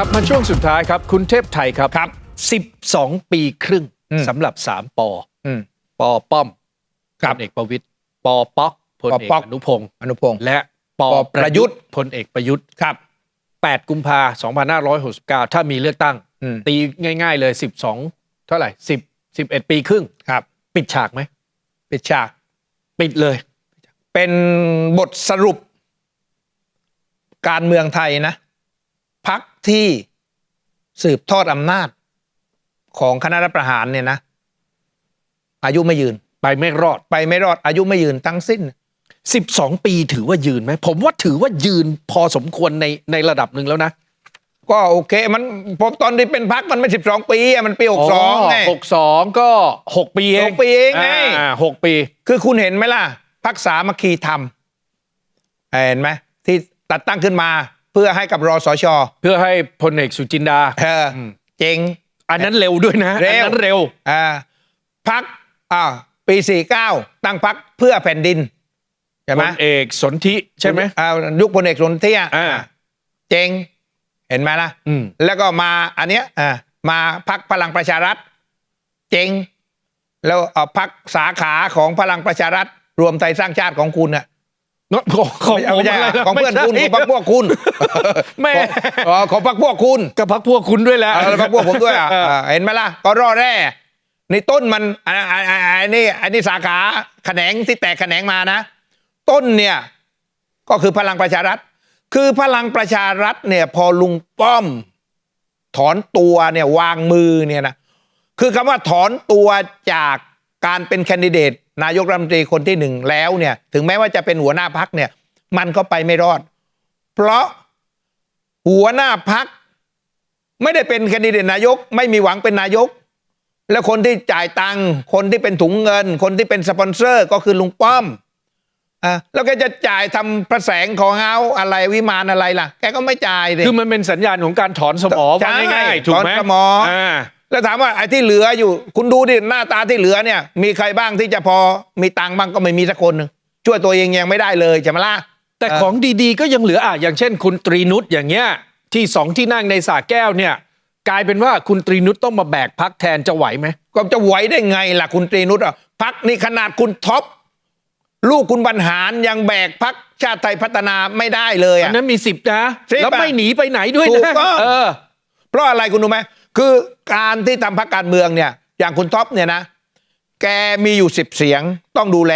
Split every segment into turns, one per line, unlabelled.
กลับมาช่วงสุดท้ายครับ คุณเทพไทยครับ
ครับ
12 ปีครึ่ง
อืม
สำหรับ 3ปอ
อืม
ปอป้อม
ครับ
พลเอกประวิตยปอป๊อกพลเอก
ปอป๊อก
อนุพงศ์
อนุพงศ์
และปอ
ปอประยุทธ์
พลเอกประยุทธ์
ครับ
8 กุมภา2569 ถ้ามีเลือกตั้ง
อืม
ตีง่าย ๆ เลย 12 เท่าไหร่ 10 11 ปีครึ่ง
ครับ
ปิดฉากไหม
ปิดฉาก
ปิดเลย
เป็นบทสรุป การเมืองไทยนะพัก ที่สืบทอดอำนาจของคณะรัฐประหารเนี่ยนะอายุไม่ยืน
ไปไม่รอด
ไปไม่รอด อายุไม่ยืนทั้งสิ้น
12 ปีถือว่ายืนไหมผมว่าถือว่ายืนพอสมควรในในระดับหนึ่งแล้วนะ
ก็โอเค มันผมตอนที่เป็นพักมันไม่สิบสองปีอะมันปีหกสองไง
หกสองก็หกปีเอง
หกปีเองไง
อ่าหกปี
คือคุณเห็นไหมล่ะพักสามัคคีธรรมเห็นไหมที่ตัดตั้งขึ้นมาเพื่อให้กับรอสช
เพื่อให้พลเอกสุจินดา
เอออ
ม
เจ๋ง
อันนั้นเร็วด้วยนะ
เร็ว
อันนั้นเร็ว
อ่าพักอ่าปีสี่เก้าตั้งพักเพื่อแผ่นดินใช่
พ
ไหม
ลเอกสนธิใช่ไหม
อ่ายุคพลเอกสนธิอะ
อ่า
เจ๋งเห็นไหมล่ะ
อืม
แล้วก็มาอันเนี้ยอ่ามาพักพลังประชารัฐ เจ๋งแล้วเอาพักสาขาของพลังประชารัฐ รวมไทยสร้างชาติของคุณอะ
เนอะของของ
ไม่
ผม
ใช่
อะไรล่ะ
ของเพื่อนคุณ
ไม่
ของ
ใช่
พักพวกคุณ
แม่
อ๋อของพักพวกคุณ
กับพักพวกคุณด้วยแหละ
เอาแล้วพักพวกผมด้วยอะ
เออ
อ่าเห็นไหมล่ะก็รอแร่ในต้นมันอันอันอันอันนี้อันนี้สาขาแขนงที่แตกแขนงมานะ ต้นเนี่ย ก็คือพลังประชารัฐ คือพลังประชารัฐเนี่ย พอลุงป้อม ถอนตัวเนี่ยวางมือเนี่ยนะคือคำว่าถอนตัวจากการเป็นแคนดิเดต นายกรัฐมนตรีคนที่หนึ่งแล้วเนี่ย ถึงแม้ว่าจะเป็นหัวหน้าพักเนี่ย มันก็ไปไม่รอด เพราะหัวหน้าพักไม่ได้เป็นแคนดิเดตนายก ไม่มีหวังเป็นนายก แล้วคนที่จ่ายตังค์คนที่เป็นถุงเงิน คนที่เป็นสปอนเซอร์ก็คือลุงป้อมอะแล้วแกจะจ่ายทำประแสงของเฮาอะไรวิมานอะไรล่ะ แกก็ไม่จ่ายเลย
คือมันเป็นสัญญาณของการถอนสมอ
ใช่
ว่าง่ายๆถูกไหม
ถอนสมออ่า แล้วถามว่าไอ้ที่เหลืออยู่ คุณดูดิหน้าตาที่เหลือเนี่ย มีใครบ้างที่จะพอมีตังค์บ้างก็ไม่มีสักคนหนึ่งช่วยตัวเองยังไม่ได้เลยใช่ไหมล่ะ
แต่
เออ
ของดีๆ ก็ยังเหลืออะอย่างเช่น คุณตรีนุชอย่างเงี้ยที่สองที่นั่งในสาแก้วเนี่ย กลายเป็นว่าคุณตรีนุชต้องมาแบกพักแทนจะไหวไหม
ก็จะไหวได้ไงล่ะคุณตรีนุชอะพักนี่ขนาดคุณท็อปลูกคุณบรรหารยังแบกพักชาติไทยพัฒนาไม่ได้เลย
อั
อะ
นนั้นมีสิบนะ
สิบ
แล้ว
อะ
ไม่หนีไปไหนด้วย
ถู
นะ
กต้อง
เออ
เพราะอะไรคุณรู้ไหม คือการที่ทำพักการเมืองเนี่ย อย่างคุณท็อปเนี่ยนะ แกมีอยู่สิบเสียงต้องดูแล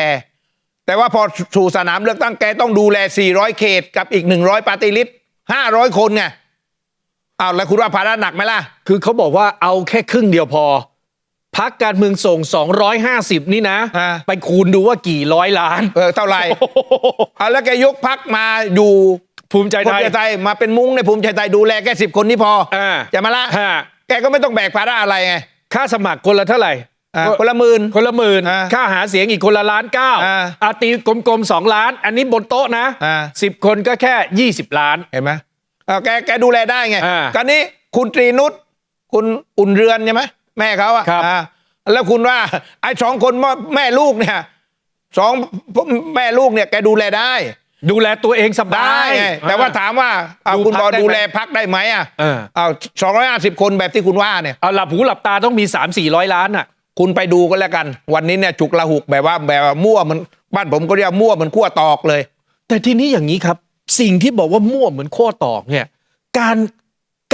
แต่ว่าพอสู่สนามเลือกตั้งแกต้องดูแล 400 เขตกับอีก 100ปาร์ตี้ลิสต์500 คนไงอ้าวแล้วคุณว่าภาระหนักไหมล่ะ
คือเขาบอกว่าเอาแค่ครึ่งเดียวพอพักการเมืองส่ง 250 นี่นะ
อ่า
ไปคูณดูว่ากี่ร้อยล้าน
เออเท่าไหร่ เอาแล้วแกยกพักมาอยู่
ภูมิใจ
ภู
ไท
มิ
ย
ใจไทยมาเป็นมุ้งในภูมิใจไทยดูแลแค่สิบคนนี้พอ
อ่า
จะมาละ
ฮะ
แกก็ไม่ต้องแบกภาระอะไรไง
ค่าสมัครคนละเท่าไหร่
อ่าคนละหมื่น
คนละหมื่น
อ่า
ค่าหาเสียงอีกคนละล้านเก้า
อ่า
อาตีกลมๆสองล้าน อันนี้บนโต๊ะนะ
อ่า
สิบคนก็แค่ 20 ล้าน
เห็นไหมเออแกแกดูแลได้ไง
อ่า
การนี้คุณตรีนุชคุณอุ่นเรือนใช่ไหมแม่เขาอะ
ครับ
อ่าแล้วคุณว่าไอ้สองคนแม่ลูกเนี่ยสองแม่ลูกเนี่ยแกดูแลได้
ดูแลตัวเองสบา
ได้
ย
ไงแต่ว่าถามว่าเอา
ดู
คุณบอ
พรรคได้
ดู
ไหม
แลพักได้ไหมอะ
เออ
เอาสองร้อยห้าสิบคนแบบที่คุณว่าเนี่ย
เอาหลับหูหลับตาต้องมี 3 4 0 0 ล้านอะ
คุณไปดูก็แล้วกัน วันนี้เนี่ยฉุกละหุกแบบว่าแบบว่ามั่วมันบ้านผมก็เรียกมั่วเหมันขั้วตอกเลย
แต่ทีนี้อย่างนี้ครับ สิ่งที่บอกว่ามั่วเหมือนข้อตอกเนี่ย การ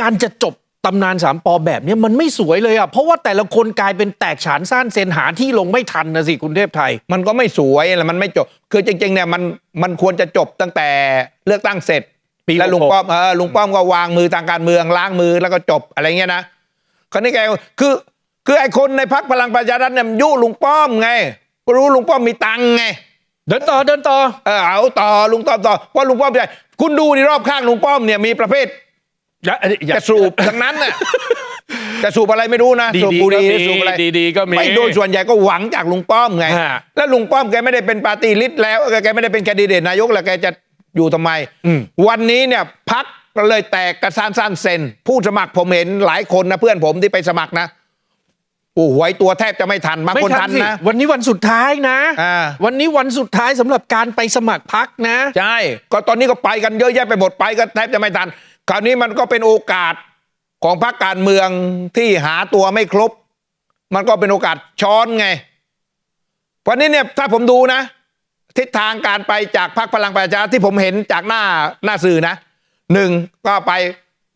การจะจบ ตำนานสามปอแบบเนี้ยมันไม่สวยเลยอะเพราะว่าแต่ละคนกลายเป็นแตกฉานซ่านเซนหาที่ลงไม่ทันนะสิคุณเทพไทย
มันก็ไม่สวยแหละมันไม่จบ คือจริงๆเนี่ยมันมันควรจะจบตั้งแต่เลือกตั้งเสร็จ
ปี
แล้วลุง
66
ป้อมเออลุงป้อมก็วางมือทางการเมืองล้างมือแล้วก็จบอะไรเงี้ยนะคราวนี้แกคือ คือไอ้คนในพักพลังประชารัฐเนี่ยมันยุลุงป้อมไงก็รู้ลุงป้อมมีตังค์ไง
เดินต่อเดินต่อ
เออเอาต่อลุงป้อมต่อว่าลุงป้อมใหญ่คุณดูในรอบข้างลุงป้อมเนี่ยมีประเภท
อย่าอย่า
จะสูบทั้งนั้นน่ะจะสูบอะไรไม่รู้นะ
ดี
สูบ
ๆ
บุหรี่
ก็มี
สูบอะไร
ดีๆก็มี
ไม่โดยส่วนใหญ่ก็หวังจากลุงป้อมไง
ฮะ
แล้วลุงป้อมแกไม่ได้เป็นปาร์ตี้ลิสต์แล้วแกไม่ได้เป็นแคนดิเดตนายกแล้วแกจะอยู่ทำไม
อืม
วันนี้เนี่ยพักก็เลยแตกกระซานซ่านเซนผู้สมัครผมเห็นหลายคนนะเพื่อนผมที่ไปสมัครนะโอ้โหหวยตัวแทบจะไม่ทันบาง
ไม่
คน
ทั
ทั
น
น
สิ
นะ
วันนี้วันสุดท้ายนะ
อ่า
วันนี้วันสุดท้ายสำหรับการไปสมัครพักนะ
ใช่ ก็ตอนนี้ก็ไปกันเยอะแยะไปหมดไปก็แทบจะไม่ทัน คราวนี้มันก็เป็นโอกาสของพรรคการเมืองที่หาตัวไม่ครบ มันก็เป็นโอกาสช้อนไง เพราะนี้เนี่ยถ้าผมดูนะ ทิศทางการไปจากพรรคพลังประชารัฐที่ผมเห็นจากหน้าหน้าสื่อนะหนึ่งก็ไป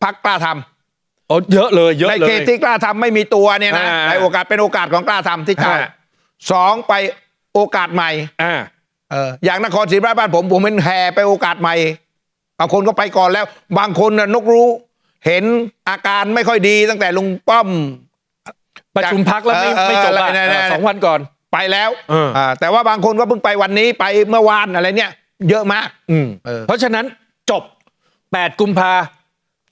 พรรคกล้าทำ
โอ้เยอะเลยเยอะ
ใน
เล
เข
ย
ตที่กล้าทำไม่มีตัวเนี่ยนะ
อ่า
ในโอกาสเป็นโอกาสของกล้าทำที่เก่า
ฮะ
สองไปโอกาสใหม่
อ่า
เอออย่างนครศรีธรรมราชบ้านผมผมเป็นแห่ไปโอกาสใหม่ บางคนก็ไปก่อนแล้ว บางคนน่ะนกรู้ เห็นอาการไม่ค่อยดีตั้งแต่ลุงป้อม
ประชุมพักแล้วไม่
เออ
ไม่จบ
เออ
อะ
อะไรนะ
เออสองวันก่อน
ไปแล้ว
เอออ่า
แต่ว่าบางคนก็เพิ่งไปวันนี้ไปเมื่อวานอะไรเนี่ย เยอะมาก
อืม
เออ
เพราะฉะนั้นจบ 8 กุมภา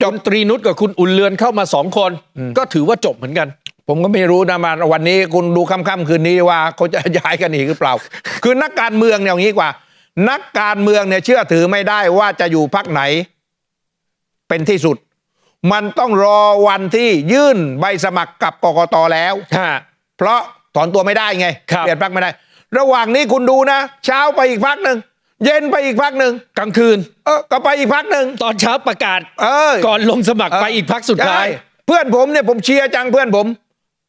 จบตรีนุชกับคุณอุ่นเรือนเข้ามาสองคน ก็ถือว่าจบเหมือนกัน
ผมก็ไม่รู้นะมาวันนี้คุณดูค่ำๆคืนนี้ว่าเขาจะย้ายกันอีกหรือเปล่า คือนักการเมืองเนี่ยอย่างนี้กว่า นักการเมืองเนี่ยเชื่อถือไม่ได้ว่าจะอยู่พักไหน เป็นที่สุด มันต้องรอวันที่ยื่นใบสมัครกับกกตแล้ว
ฮะ
เพราะถอนตัวไม่ได้ไง
ครับ
เปลี่ยนพักไม่ได้ ระหว่างนี้คุณดูนะ เช้าไปอีกพักหนึ่งเย็นไปอีกพักหนึ่ง
กลางคืน
เออก็ไปอีกพักหนึ่ง
ตอนเช้าประกาศ
เออ
ก่อนลงสมัครไปอีกพักสุดท้าย
ใช่เพื่อนผมเนี่ยผมเชียร์จังเพื่อนผม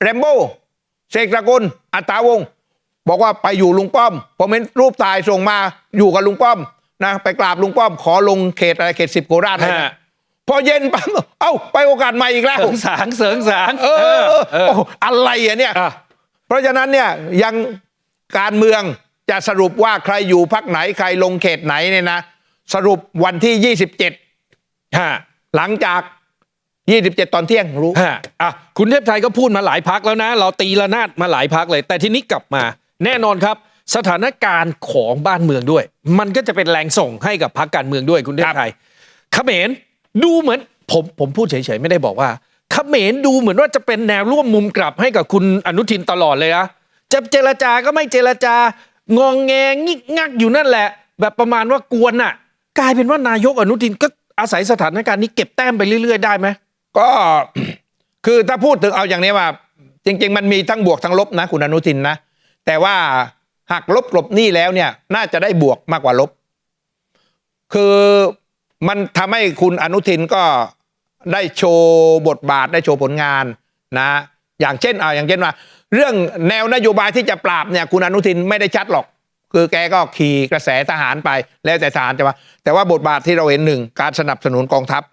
แรมโบ้เสกตระกุลอัตตาวงศ์ บอกว่าไปอยู่ลุงป้อมผมเห็นรูปถ่ายส่งมาอยู่กับลุงป้อมนะไปกราบลุงป้อมขอลงเขตอะไรเขตสิบโคราชเลยนะ
ฮะ
พอเย็นปั๊บเอ้าไปโอกาสใหม่อีกแล้ว
เสริงสางเสริงสาง
เออเออ
เออ
โอ้อะไรอะเนี่ย
อะ
เพราะฉะนั้นเนี่ยยังการเมืองจะสรุปว่าใครอยู่พักไหนใครลงเขตไหนเนี่ยนะ สรุปวันที่ 27
ฮะ
หลังจาก 27 ตอนเที่ยงรู้
ฮะอะคุณเทพไทยก็พูดมาหลายพักแล้วนะ เราตีละนาดมาหลายพักเลย แต่ทีนี้กลับมา แน่นอนครับ สถานการณ์ของบ้านเมืองด้วย มันก็จะเป็นแรงส่งให้กับพักการเมืองด้วยคุณเทพไทยเขมรดูเหมือนผมผมพูดเฉยๆไม่ได้บอกว่าเขมรดูเหมือนว่าจะเป็นแนวร่วมมุมกลับให้กับคุณอนุทินตลอดเลยนะจะเจรจาก็ไม่เจรจางองแงงิกงักอยู่นั่นแหละ แบบประมาณว่ากวนน่ะ กลายเป็นว่านายกอนุทินก็อาศัยสถานการณ์นี้เก็บแต้มไปเรื่อย ๆ ได้ไหม
ก็คือถ้าพูดถึงเอาอย่างนี้ว่า จริง ๆ มันมีทั้งบวกทั้งลบนะ คุณอนุทินนะ แต่ว่าหักลบกลบหนี้แล้วเนี่ยน่าจะได้บวกมากกว่าลบ คือมันทำให้คุณอนุทินก็ได้โชว์บทบาทได้โชว์ผลงานนะอย่างเช่นเอาอย่างเช่นว่า เรื่องแนวนโยบายที่จะปราบเนี่ยคุณอนุทินไม่ได้ชัดหรอก คือแกก็ขี่กระแสทหารไปแล้วแต่ทหารจะว่าแต่ว่าบทบาทที่เราเห็นหนึ่งการสนับสนุนกองทัพ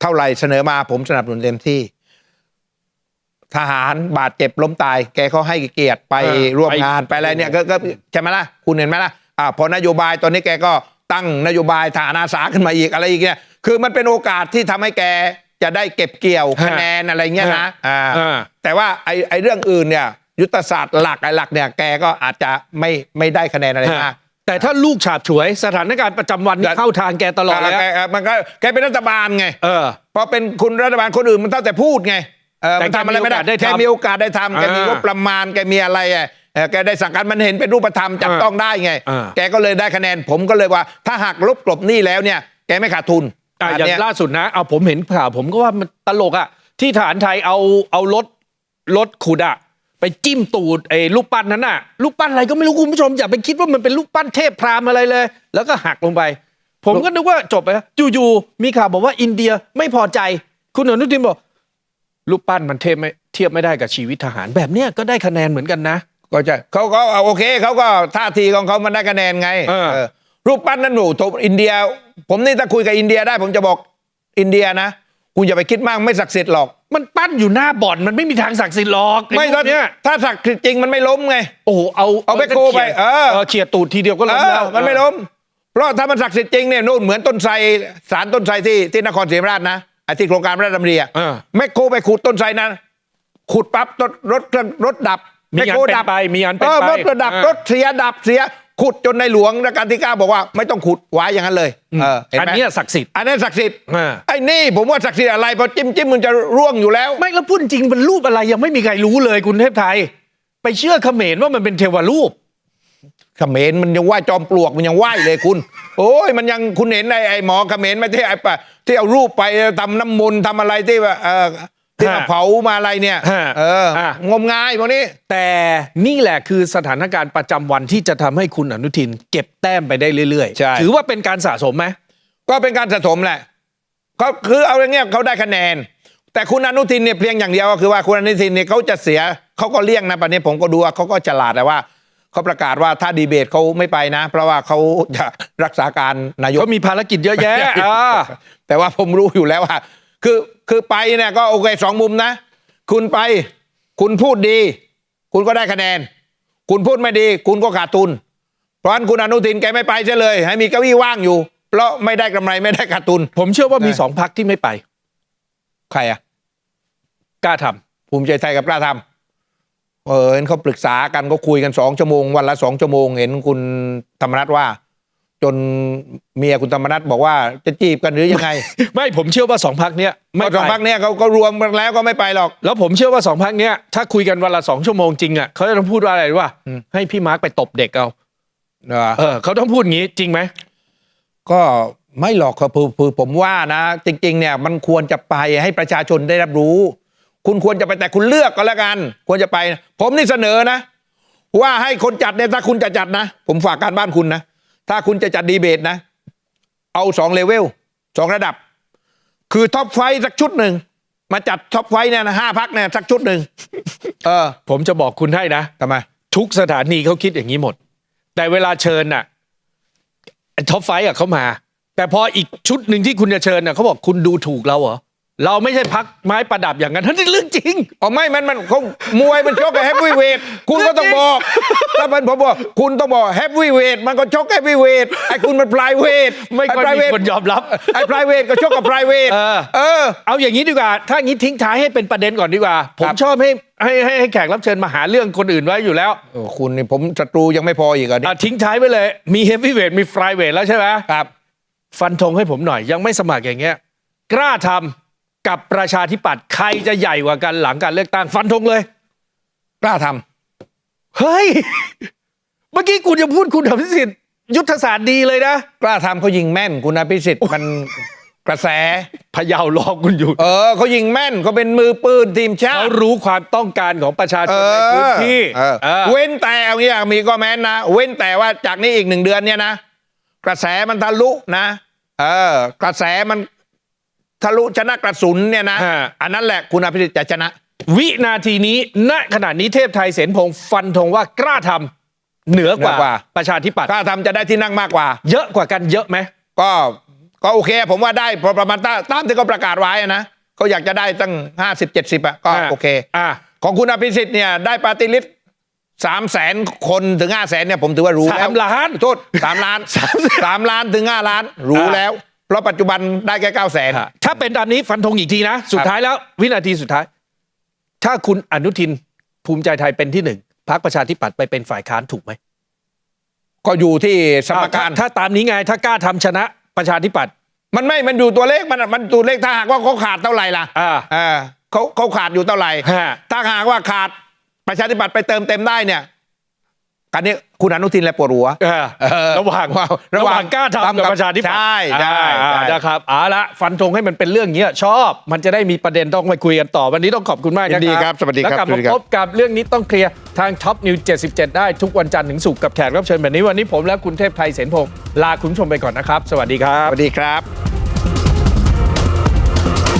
เท่าไหร่เสนอมาผมสนับสนุนเต็มที่ ทหารบาดเจ็บล้มตาย แกเขาให้เกียรติไป
เออ
ร่วม
ไป
งานไปอะไรเนี่ยก็ก็ใช่ไหมล่ะคุณเห็นไหมล่ะอ่าพอนโยบายตอนนี้แกก็ตั้งนโยบายฐานอาสาขึ้นมาอีกอะไรอีกเนี่ยคือมันเป็นโอกาสที่ทำให้แกจะได้เก็บเกี่ยวคะแนนอะไรเงี้ยนะอ่า
อ่า
แต่ว่าไอ้ไอ้เรื่องอื่นเนี่ยยุทธศาสตร์หลักไอ้หลักเนี่ยแกก็อาจจะไม่ไม่ได้คะแนนอะไรมาก
แต่ถ้าลูกฉาบฉวยสถานการณ์ประจำวันนี่
แต่
เข้าทางแกตลอดเลย
แก
อะ
แกมันก็แกเป็นรัฐบาลไง
เออ
พอเป็นคุณรัฐบาลคนอื่นมันเท่าแต่พูดไง เออ
แต่
มันทำอะไรไม่ได้
แกมีโอกาสได้ทำ
แกมีโอกาสได้ทำแกมี
อ่าง
งบประมาณแกมีอะไรอะเออแกได้สั่งการมันเห็นเป็นรูปธรรมจับ
อ่า
ต้องได้ไง
อ่า
แกก็เลยได้คะแนนผมก็เลยว่า ถ้าหักลบกลบหนี้แล้วเนี่ย แกไม่ขาดทุน
อะ
อัน
อย่าง
เนี้ย
ล่าสุดนะ เอาผมเห็นข่าวผมก็ว่ามันตลกอะที่ฐานไทยเอาเอารถรถขุดอะไปจิ้มตูดไอ้รูปปั้นนั้นน่ะรูปปั้นอะไรก็ไม่รู้คุณผู้ชมอย่าไปคิดว่ามันเป็นรูปปั้นเทพพราหมณ์อะไรเลย แล้วก็หักลงไป ผมก็นึกว่าจบไปแล้วอยู่ๆมีข่าวบอกว่าอินเดียไม่พอใจ คุณอนุทินบอก รูปปั้นมันเทพไม่เทียบไม่ได้กับชีวิตทหาร แบบเนี้ยก็ได้คะแนนเหมือนกันนะ
ก็จะเขาก็เอาโอเคเขาก็ท่าทีของเขามันได้คะแนนไง
เออ
เออรูปปั้นนั้นหนูโถอินเดีย ผมนี่ถ้าคุยกับอินเดียได้ ผมจะบอกอินเดียนะคุณอย่าไปคิดมากไม่ศักดิ์สิทธิ์หรอก
มันปั้นอยู่หน้าบ่อนมันไม่มีทางศักดิ์สิทธิ์หรอก
ไม่
อ้พว
ถ้าก
เนี้ย
ถ้าศักดิ์สิทธิ์จริงมันไม่ล้มไง
โอ้โหเอา
เอาแบ็คโฮไปเออ
เขียดตูดทีเดียวก็
เอ
ล้ม
อ
แล้ว
มันไม่ล้ม เพราะถ้ามันศักดิ์สิทธิ์จริงเนี่ยนู่นเหมือนต้นไทรสารต้นไทรที่ที่นครศรีธรรมราชนะ ไอ้ที่โครงการพระราชดำริอะ
เออ
แมคโครไปขุดต้นไทรนั้นขุดปั๊บรถรถเครื่องรถดับ
มี
แมค
อัน
โคร
เป็น
ดับ
ไปมีอันเป็น
เออ
ไป
รถดับ
อ่าร
ถเสียดับเสีย ขุดจนในหลวงรัชกาลที่เก้าบอกว่า ไม่ต้องขุดไว้อย่างนั้นเลยเออเห็น
อัน
ไหม
เนี้ยศักดิ์สิทธิ์
อันนั้นศักดิ์สิทธิ์
อ่า
ไอ้นี่ผมว่าศักดิ์สิทธิ์อะไรพอจิ้มจิ้มมันจะร่วงอยู่แล้ว
ไม่แล้วพูดจริงมันรูปอะไรยังไม่มีใครรู้เลยคุณเทพไทย ไปเชื่อเขมรว่ามันเป็นเทวรูป
เขมรมันยังไหว้จอมปลวกมันยังไหว้เลยคุณ โอ้ยมันยังคุณเห็นไอ้ไอ้หมอเขมรไม่ที่ไอ้ปะที่เอารูปไปทำน้ำมนต์ทำอะไรที่ว่าเออที่มา
ฮะ
เผามาอะไรเนี่ย
ฮะ
เออ
ฮะ
งมงายพวกนี้
แต่นี่แหละคือสถานการณ์ประจำวันที่จะทำให้คุณอนุทิน เก็บแต้มไปได้เรื่อย
ใช่
ถือว่าเป็นการสะสมไหม
ก็เป็นการสะสมแหละเขาคือเอาอย่างเงี้ยเขาได้คะแนน แต่คุณอนุทินเนี่ยเพียงอย่างเดียวก็คือว่าคุณอนุทินเนี่ยเขาจะเสียเขาก็เลี่ยงนะปัจจุบันผมก็ดูว่าเขาก็ฉลาดแต่ว่า เขาประกาศว่าถ้าดีเบตเขาไม่ไปนะ เพราะว่าเขาจะรักษาการนายก
ก็มีภารกิจเยอะแยะอ่า
แต่ว่าผมรู้อยู่แล้วว่า คือคือไปเนี่ยก็โอเคสองมุมนะ คุณไป คุณพูดดี คุณก็ได้คะแนน คุณพูดไม่ดี คุณก็ขาดทุน เพราะฉะนั้นคุณอนุทินแกไม่ไปเฉยเลย ให้มีเก้าอี้ว่างอยู่ เพราะไม่ได้กำไรไม่ได้ขาดทุน
ผมเชื่อว่ามี
ใช่
สองพักที่ไม่ไป
ใครอะ
กล้าทำ
ภูมิใจไทยกับกล้าทำ เออเห็นเขาปรึกษากันก็คุยกันสองชั่วโมง วันละสองชั่วโมง เห็นคุณธรรมนัฐว่า จนเมียคุณธรรมนัฐบอกว่าจะจีบกันหรือยังไง
ไม่ผมเชื่อว่าสองพักเนี้ยไม่
ก็สอง
ไป
พักเนี้ยเขาก็รวมกันแล้วก็ไม่ไปหรอก
แล้วผมเชื่อว่าสองพักเนี้ยถ้าคุยกันวันละสองชั่วโมงจริงอะเขาจะต้องพูดว่าอะไรรู้ว่า
อืม
ให้พี่มาร์คไปตบเด็กเอา
เนอะ
เออเขาต้องพูดอย่างนี้จริงไหม
ก็ไม่หรอกครับคือคือผมว่านะ จริง ๆ เนี่ยมันควรจะไปให้ประชาชนได้รับรู้ คุณควรจะไปแต่คุณเลือกก็แล้วกัน ควรจะไป ผมนี่เสนอนะ ว่าให้คนจัดเนี่ยถ้าคุณจะจัดนะ ผมฝากการบ้านคุณนะ ถ้าคุณจะจัดดีเบตนะ เอาสองเลเวลสองระดับ คือท็อปไฟว์สักชุดหนึ่งมาจัดท็อปไฟว์เนี่ยนะห้าพักเนี่ยสักชุดหนึ่งเออ
ผมจะบอกคุณให้นะ
ทำไม
ทุกสถานีเขาคิดอย่างนี้หมด แต่เวลาเชิญน่ะท็อปไฟอะเขามา แต่พออีกชุดหนึ่งที่คุณจะเชิญน่ะเขาบอกคุณดูถูกเราเหรอ เราไม่ใช่พักไม้ประดับอย่างนั้นนั่นเรื่องจริง
อ๋อไม่ มันมันเขามวยมันชกกับแฮปปี้เวท คุณก็ต้องบอก ถ้ามันผมบอก คุณต้องบอกแฮปปี้เวท มันก็ชกแฮปปี้เวท ไอ้คุณมันพลายเวท
ไม่ค่อยมีคนยอมรับ
ไอ้พลายเวทก็ชกกับพลายเวท
เออ
เออ
เอาอย่างนี้ดีกว่า ถ้างี้ทิ้งท้ายให้เป็นประเด็นก่อนดีกว่า ผม
ครับ
ชอบให้ให้ให้ให้แขกรับเชิญมาหาเรื่องคนอื่นไว้อยู่แล้ว
โอ้คุณนี่ผมศัตรูยังไม่พออีกเหรอะ
อะทิ้งท้ายไว้เลย มีเฮฟวี่เวท มีฟลายเวทแล้วใช่ไหม
ครับ
ฟันธงให้ผมหน่อย ยังไม่สมัครอย่างเงี้ย กล้าทำ กับประชาธิปัตย์ใครจะใหญ่กว่ากันหลังการเลือกตั้งฟันธงเลย
กล้าทำ
เฮ้ย เมื่อกี้คุณจะพูดคุณอภิสิทธิ์ยุทธศาสตร์ดีเลยนะ
กล้าทำเขายิงแม่นคุณอภิสิทธิ์มันกระแส
พะเยารอคุณอยู่
เออเขายิงแม่นเขาเป็นมือปืนทีมชา
เขา
ติ
รู้ความต้องการของประชาชนในพื้นที่
เออ
เออ
เว้นแต่เอางี้มีก็แม้นนะ เว้นแต่ว่าจากนี้อีกหนึ่งเดือนเนี่ยนะ กระแสมันทะลุนะ เออ กระแสมัน ทะลุชนะกระสุนเนี่ยนะ
ฮะ
อันนั้นแหละคุณอภิสิทธิ์จะชนะ
วินาทีนี้ณขณะนี้เทพไทยเสนพงศ์ฟันธงว่ากล้าทำเหนือกว่า
เหนือกว่า
ประชาธิปัตย์
ถ้าทำจะได้ที่นั่งมากกว่า
เยอะกว่ากันเยอะไหม
ก็ก็โอเค ผมว่าได้พอประมาณตาตามที่เขาประกาศไว้อะนะเขาอยากจะได้ตั้งห้าสิบเจ็ดสิบอะก็
อ่า
โอเค
อ่า
ของคุณอภิสิทธิ์เนี่ยได้ปาร์ติลิสสามแสนคนถึงห้าแสนเนี่ยผมถือว่ารู้แล้ว
สามล้าน
โทษสามล้านสามล้านถึงห้าล้าน รู้
อ่า
แล้ว เพราะปัจจุบันได้แค่เก้าแสน
ถ้าเป็นตามนี้ฟันธงอีกทีนะ สุดท้ายแล้ววินาทีสุดท้าย ถ้าคุณอนุทินภูมิใจไทยเป็นที่หนึ่งพรรคประชาธิปัตย์ไปเป็นฝ่ายค้านถูกไหม
ก็อยู่ที่สมการ
ถ้าถ้าตามนี้ไง ถ้ากล้าทำชนะประชาธิปัตย์
มันไม่มันอยู่ตัวเลขมันมันตัวเลขถ้าหากว่าเขาขาดเท่าไหร่ล่ะ
อ่า
อ่าเขาเขาขาดอยู่เท่าไหร่
ฮะ
ถ้าหากว่าขาดประชาธิปัตย์ไปเติมเต็มได้เนี่ย การนี้คุณอนุทินแหละปวดหัว
เออ
เออ
ระหว่าง
ระ
ระ
ห
ห
ว่า
ว่างงกล้าทำ
ทำกั
กับบประชาธิปัตย์
ใช่ใช่
อ่า
ใช่
นะครับเอาละฟันธงให้มันเป็นเรื่องเงี้ยชอบ มันจะได้มีประเด็นต้องไปคุยกันต่อ วันนี้ต้องขอบคุณมาก
ยิ
นะ
นดี
ค
ครั
รับบ
สวัสดีครับ
แล้วกลับ
สวั
มา
สดีครับ
พบกับเรื่องนี้ต้องเคลียร์ทางท็อปนิว77 ได้ทุกวันจันทร์ถึงศุกร์กับแขกรับเชิญแบบนี้วันนี้ผมและคุณเทพไทยเสนพงศ์ลาคุณผู้ชมไปก่อนนะครับ สวัสดีครับ
สวัสดีครับ